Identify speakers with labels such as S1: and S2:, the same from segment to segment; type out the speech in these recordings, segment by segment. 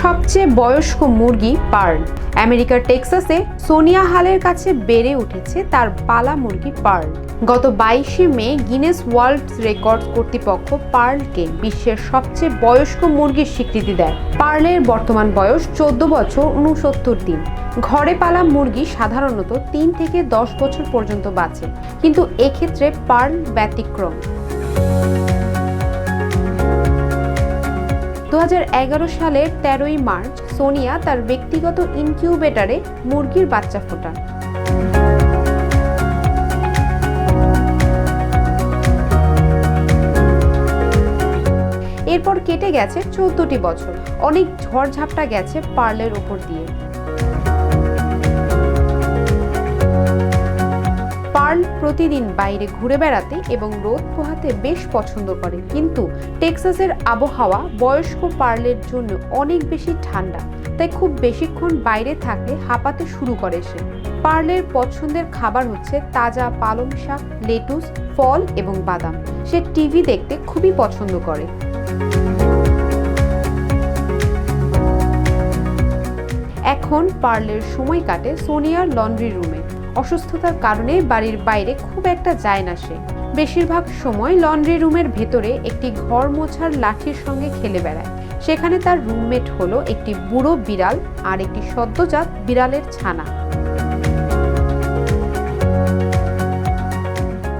S1: সবচেয়ে বয়স্ক মুরগি পার্ল। আমেরিকার টেক্সাসে সোনিয়া হালের কাছে বেড়ে উঠেছে তার পালা মুরগি পার্ল। গত বাইশে মে গিনেস ওয়ার্ল্ড রেকর্ড কর্তৃপক্ষ পার্লকে বিশ্বের সবচেয়ে বয়স্ক মুরগির স্বীকৃতি দেয়। পার্লের বর্তমান বয়স চোদ্দ বছর উনসত্তর দিন। ঘরে পালা মুরগি সাধারণত তিন থেকে দশ বছর পর্যন্ত বাঁচে, কিন্তু এক্ষেত্রে পার্ল ব্যতিক্রম। দু সালের তেরোই মার্চ সোনিয়া তার ব্যক্তিগত ইনকিউবেটারে মুরগির বাচ্চা ফোটান। এরপর কেটে গেছে চোদ্দটি বছর। অনেক ঝড়ঝাপটা গেছে পার্লের ওপর দিয়ে। প্রতিদিন বাইরে ঘুরে বেড়াতে এবং রোদ পোহাতে বেশ পছন্দ করে। কিন্তু টেক্সাসের আবহাওয়া বয়স্ক পার্লের জন্য অনেক বেশি ঠান্ডা, তাই খুব বেশিক্ষণ বাইরে থাকলে হাঁপাতে শুরু করে সে। পার্লের পছন্দের খাবার হচ্ছে তাজা পালং শাক, লেটুস, ফল এবং বাদাম। সে টিভি দেখতে খুবই পছন্দ করে। এখন পার্লের সময় কাটে সোনিয়ার লন্ড্রি রুমে। অসুস্থতার কারণে বাড়ির বাইরে খুব একটা যায় না সে। বেশিরভাগ সময় লন্ড্রি রুমের ভেতরে একটি ঘর মোছার লাঠির সঙ্গে খেলে বেড়ায়। সেখানে তার রুমমেট হলো একটি বুড়ো বিড়াল আর একটি সদ্যজাত বিড়ালের ছানা।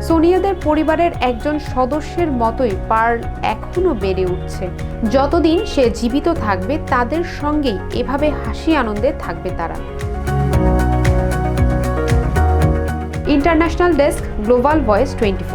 S1: সোনিয়াদের পরিবারের একজন সদস্যের মতোই পার্ল এখনও বেড়ে উঠছে। যতদিন সে জীবিত থাকবে, তাদের সঙ্গেই এভাবে হাসি আনন্দে থাকবে তারা। International desk global voice twenty